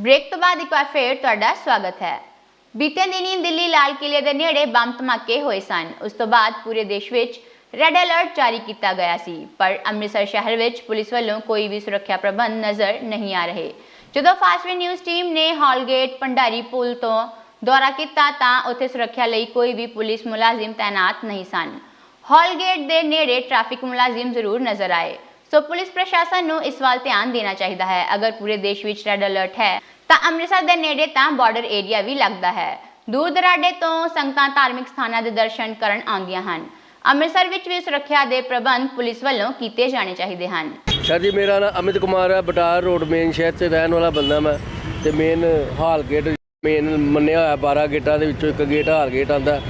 Break ਤੋਂ ਬਾਅਦ ਇੱਕ ਵਾਰ ਫੇਰ ਤੁਹਾਡਾ ਸਵਾਗਤ ਹੈ। ਬੀਤੇ ਦਿਨੀ ਦਿੱਲੀ ਲਾਲ ਕਿਲੇ ਦੇ ਨੇੜੇ ਬੰਬ ਧਮਾਕੇ ਹੋਏ ਸਨ। ਉਸ ਤੋਂ ਬਾਅਦ ਪੂਰੇ ਦੇਸ਼ ਵਿੱਚ ਰੈੱਡ ਅਲਰਟ ਜਾਰੀ ਕੀਤਾ ਗਿਆ ਸੀ। ਪਰ ਅੰਮ੍ਰਿਤਸਰ ਸ਼ਹਿਰ ਵਿੱਚ ਪੁਲਿਸ ਵੱਲੋਂ ਕੋਈ ਵੀ ਸੁਰੱਖਿਆ ਪ੍ਰਬੰਧ ਨਜ਼ਰ ਨਹੀਂ ਆ ਰਹੇ। ਜਦੋਂ ਫਾਸਟਵੇ ਨਿਊਜ਼ ਟੀਮ ਨੇ ਹਾਲਗੇਟ ਭੰਡਾਰੀ ਪੁਲ ਤੋਂ ਦੌਰਾ ਕੀਤਾ ਤਾਂ ਉੱਥੇ ਸੁਰੱਖਿਆ ਲਈ ਕੋਈ ਵੀ ਪੁਲਿਸ ਮੁਲਾਜ਼ਮ ਤਾਇਨਾਤ ਨਹੀਂ ਸਨ। ਹਾਲਗੇਟ ਦੇ ਨੇੜੇ ਟ੍ਰੈਫਿਕ ਮੁਲਾਜ਼ਮ ਜ਼ਰੂਰ ਨਜ਼ਰ ਆਏ। ਸੋ ਪੁਲਿਸ ਪ੍ਰਸ਼ਾਸਨ ਨੂੰ ਇਸ ਵੱਲ ਧਿਆਨ ਦੇਣਾ ਚਾਹੀਦਾ ਹੈ। ਅਗਰ ਪੂਰੇ ਦੇਸ਼ ਵਿੱਚ ਰੈੱਡ ਅਲਰਟ ਹੈ, ਤਾਂ ਅੰਮ੍ਰਿਤਸਰ ਦੇ ਨੇੜੇ ਤਾਂ ਬਾਰਡਰ ਏਰੀਆ ਵੀ ਲੱਗਦਾ ਹੈ। ਦੂਰ ਦਰਾਡੇ ਤੋਂ ਸੰਗਤਾਂ ਧਾਰਮਿਕ ਸਥਾਨਾਂ ਦੇ ਦਰਸ਼ਨ ਕਰਨ ਆਉਂਦੀਆਂ ਹਨ। ਅੰਮ੍ਰਿਤਸਰ ਵਿੱਚ ਵੀ ਸੁਰੱਖਿਆ ਦੇ ਪ੍ਰਬੰਧ ਪੁਲਿਸ ਵੱਲੋਂ ਕੀਤੇ ਜਾਣੇ ਚਾਹੀਦੇ ਹਨ। ਸਰ ਜੀ, ਮੇਰਾ ਨਾਮ ਅਮਿਤ ਕੁਮਾਰ ਹੈ। ਬਟਾਰ ਰੋਡ ਮੇਨ ਸ਼ਹਿਰ 'ਚ ਰਹਿਣ ਵਾਲਾ ਬੰਦਾ ਮੈਂ ਤੇ ਮੇਨ ਹਾਲ ਗੇਟ ਮੇਨ ਮੰਨਿਆ ਹੋਇਆ 12 ਗੇਟਾਂ ਦੇ ਵਿੱਚੋਂ ਇੱਕ ਗੇਟ ਹਾਲ ਗੇਟ ਆਂਦਾ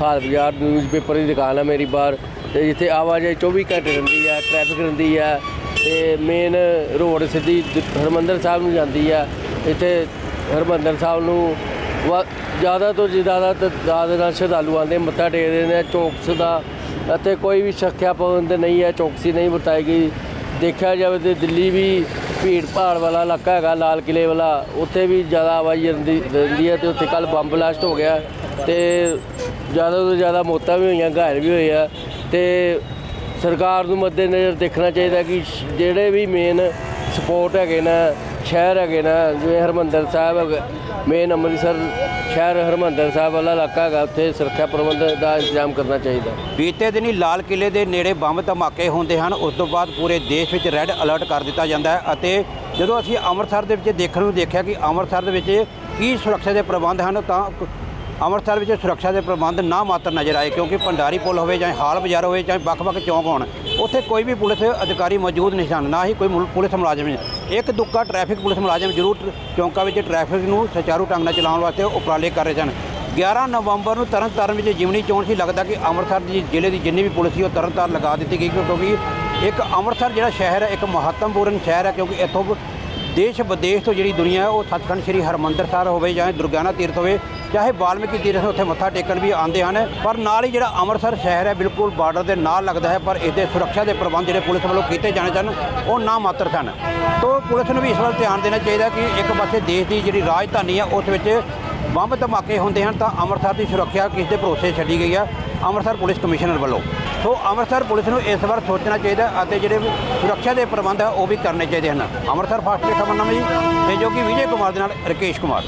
ਹਾਲ ਬਾਜ਼ਾਰ, ਨਿਊਜ਼ਪੇਪਰ ਦੀ ਦੁਕਾਨ ਹੈ ਮੇਰੀ ਬਾਹਰ ਤੇ ਜਿੱਥੇ ਆਵਾਜਾਈ 24 ਘੰਟੇ ਰਹਿੰਦੀ ਟ੍ਰੈਫਿਕ ਰਹਿੰਦੀ ਹੈ ਤੇ ਮੇਨ ਰੋਡ ਸਿੱਧੀ ਦ- ਹਰਿਮੰਦਰ ਸਾਹਿਬ ਨੂੰ ਜਾਂਦੀ ਹੈ ਇੱਥੇ ਹਰਿਮੰਦਰ ਸਾਹਿਬ ਨੂੰ ਵਾ- ਜ਼ਿਆਦਾ ਤੋਂ ਜ਼ਿਆਦਾ ਤਾਦਾਦ ਨਾਲ ਸ਼ਰਧਾਲੂ ਆਉਂਦੇ, ਮੱਥਾ ਟੇਕਦੇ ਨੇ, ਚੌਕਸ ਦਾ ਅਤੇ ਕੋਈ ਵੀ ਸੁਰੱਖਿਆ ਪਾਬੰਦ ਨਹੀਂ ਹੈ, ਚੌਕਸੀ ਨਹੀਂ ਵਰਤਾਈ ਗਈ। ਦੇਖਿਆ ਜਾਵੇ ਤੇ ਦਿੱਲੀ ਵੀ ਭੀੜ ਭਾੜ ਵਾਲਾ ਇਲਾਕਾ ਹੈਗਾ, ਲਾਲ ਕਿਲੇ ਵਾਲਾ, ਉੱਥੇ ਵੀ ਜ਼ਿਆਦਾ ਆਵਾਜਾਈ ਰਹਿੰਦੀ ਰਹਿੰਦੀ ਹੈ ਤੇ ਉੱਥੇ ਕੱਲ ਬੰਬ ਬਲਾਸਟ ਹੋ ਗਿਆ ਤੇ ਜ਼ਿਆਦਾ ਤੋਂ ਜ਼ਿਆਦਾ ਮੌਤਾਂ ਵੀ ਹੋਈਆਂ, ਘਾਇਲ ਵੀ ਹੋਏ ਆ ਤੇ ਸਰਕਾਰ ਨੂੰ ਮੱਦੇਨਜ਼ਰ ਦੇਖਣਾ ਚਾਹੀਦਾ ਕਿ ਜਿਹੜੇ ਵੀ ਮੇਨ ਸਪੋਰਟ ਹੈਗੇ ਨਾ, ਸ਼ਹਿਰ ਹੈਗੇ ਨਾ, ਜਿਵੇਂ ਹਰਮੰਦਰ ਸਾਹਿਬ ਮੇਨ ਅੰਮ੍ਰਿਤਸਰ ਸ਼ਹਿਰ ਹਰਮੰਦਰ ਸਾਹਿਬ ਵਾਲਾ ਇਲਾਕਾ ਹੈਗਾ, ਉੱਥੇ ਸੁਰੱਖਿਆ ਪ੍ਰਬੰਧ ਦਾ ਇੰਤਜ਼ਾਮ ਕਰਨਾ ਚਾਹੀਦਾ। ਬੀਤੇ ਦਿਨੀ ਲਾਲ ਕਿਲੇ ਦੇ ਨੇੜੇ ਬੰਬ ਧਮਾਕੇ ਹੁੰਦੇ ਹਨ, ਉਸ ਤੋਂ ਬਾਅਦ ਪੂਰੇ ਦੇਸ਼ ਵਿੱਚ ਰੈੱਡ ਅਲਰਟ ਕਰ ਦਿੱਤਾ ਜਾਂਦਾ ਹੈ ਅਤੇ ਜਦੋਂ ਅਸੀਂ ਅੰਮ੍ਰਿਤਸਰ ਦੇ ਵਿੱਚ ਦੇਖਣ ਨੂੰ ਦੇਖਿਆ ਕਿ ਅੰਮ੍ਰਿਤਸਰ ਦੇ ਵਿੱਚ ਕੀ ਸੁਰੱਖਿਆ ਦੇ ਪ੍ਰਬੰਧ ਹਨ, ਤਾਂ ਅੰਮ੍ਰਿਤਸਰ ਵਿੱਚ ਸੁਰੱਖਿਆ ਦੇ ਪ੍ਰਬੰਧ ਨਾ ਮਾਤਰ ਨਜ਼ਰ ਆਏ ਕਿਉਂਕਿ ਭੰਡਾਰੀ ਪੁਲ ਹੋਵੇ ਜਾਂ ਹਾਲ ਬਾਜ਼ਾਰ ਹੋਵੇ ਚਾਹੇ ਵੱਖ-ਵੱਖ ਚੌਂਕ ਹੋਣ, ਉੱਥੇ ਕੋਈ ਵੀ ਪੁਲਿਸ ਅਧਿਕਾਰੀ ਮੌਜੂਦ ਨਹੀਂ ਸਨ, ਨਾ ਹੀ ਕੋਈ ਮੁਲ- ਪੁਲਿਸ ਮੁਲਾਜ਼ਮ ਨਹੀਂ। ਇੱਕ ਦੁੱਕਾ ਟ੍ਰੈਫਿਕ ਪੁਲਿਸ ਮੁਲਾਜ਼ਮ ਜ਼ਰੂਰ ਚੌਂਕਾਂ ਵਿੱਚ ਟ੍ਰੈਫਿਕ ਨੂੰ ਸੁਚਾਰੂ ਢੰਗ ਨਾਲ ਚਲਾਉਣ ਵਾਸਤੇ ਉਪਰਾਲੇ ਕਰ ਰਹੇ ਸਨ 11 ਨਵੰਬਰ ਨੂੰ ਤਰਨਤਾਰਨ ਵਿੱਚ ਜਿਮਨੀ ਚੋਣ ਸੀ, ਲੱਗਦਾ ਕਿ ਅੰਮ੍ਰਿਤਸਰ ਦੀ ਜ਼ਿਲ੍ਹੇ ਦੀ ਜਿੰਨੀ ਵੀ ਪੁਲਿਸ ਸੀ, ਉਹ ਤਰਨਤਾਰਨ ਲਗਾ ਦਿੱਤੀ ਗਈ ਕਿਉਂਕਿ ਇੱਕ ਅੰਮ੍ਰਿਤਸਰ ਜਿਹੜਾ ਸ਼ਹਿਰ ਹੈ, ਇੱਕ ਮਹੱਤਵਪੂਰਨ ਸ਼ਹਿਰ ਹੈ ਕਿਉਂਕਿ ਇੱਥੋਂ ਦੇਸ਼ ਵਿਦੇਸ਼ ਤੋਂ ਜਿਹੜੀ ਦੁਨੀਆ ਹੈ, ਉਹ ਸੱਚਖੰਡ ਸ੍ਰੀ ਹਰਮੰਦਰ ਸਾਹਿਬ ਹੋਵੇ ਜਾਂ ਦੁਰਗਿਆਨਾ ਤੀਰਥ ਹੋਵੇ, ਚਾਹੇ ਵਾਲਮੀਕੀ ਤੀਰਥ ਉੱਥੇ ਮੱਥਾ ਟੇਕਣ ਵੀ ਆਉਂਦੇ ਹਨ, ਪਰ ਨਾਲ ਹੀ ਜਿਹੜਾ ਅੰਮ੍ਰਿਤਸਰ ਸ਼ਹਿਰ ਹੈ, ਬਿਲਕੁਲ ਬਾਰਡਰ ਦੇ ਨਾਲ ਲੱਗਦਾ ਹੈ, ਪਰ ਇਹਦੇ ਸੁਰੱਖਿਆ ਦੇ ਪ੍ਰਬੰਧ ਜਿਹੜੇ ਪੁਲਿਸ ਵੱਲੋਂ ਕੀਤੇ ਜਾਣੇ ਸਨ, ਉਹ ਨਾ ਮਾਤਰ ਸਨ। ਤੋਂ ਪੁਲਿਸ ਨੂੰ ਵੀ ਇਸ ਵੱਲ ਧਿਆਨ ਦੇਣਾ ਚਾਹੀਦਾ ਕਿ ਇੱਕ ਪਾਸੇ ਦੇਸ਼ ਦੀ ਜਿਹੜੀ ਰਾਜਧਾਨੀ ਹੈ, ਉਸ ਵਿੱਚ ਬੰਬ ਧਮਾਕੇ ਹੁੰਦੇ ਹਨ, ਤਾਂ ਅੰਮ੍ਰਿਤਸਰ ਦੀ ਸੁਰੱਖਿਆ ਕਿਸ ਦੇ ਭਰੋਸੇ ਛੱਡੀ ਗਈ ਹੈ, ਅੰਮ੍ਰਿਤਸਰ ਪੁਲਿਸ ਕਮਿਸ਼ਨਰ ਵੱਲੋਂ। ਸੋ ਅੰਮ੍ਰਿਤਸਰ ਪੁਲਿਸ ਨੂੰ ਇਸ ਵਾਰ ਸੋਚਣਾ ਚਾਹੀਦਾ ਅਤੇ ਜਿਹੜੇ ਸੁਰੱਖਿਆ ਦੇ ਪ੍ਰਬੰਧ ਆ ਉਹ ਵੀ ਕਰਨੇ ਚਾਹੀਦੇ ਹਨ। ਅੰਮ੍ਰਿਤਸਰ ਫਾਸਟ ਦੇ ਖਬਰਨਾਮੇ ਜੀ ਸਹਿਯੋਗੀ ਵਿਜੇ ਕੁਮਾਰ ਦੇ ਨਾਲ ਰਕੇਸ਼ ਕੁਮਾਰ।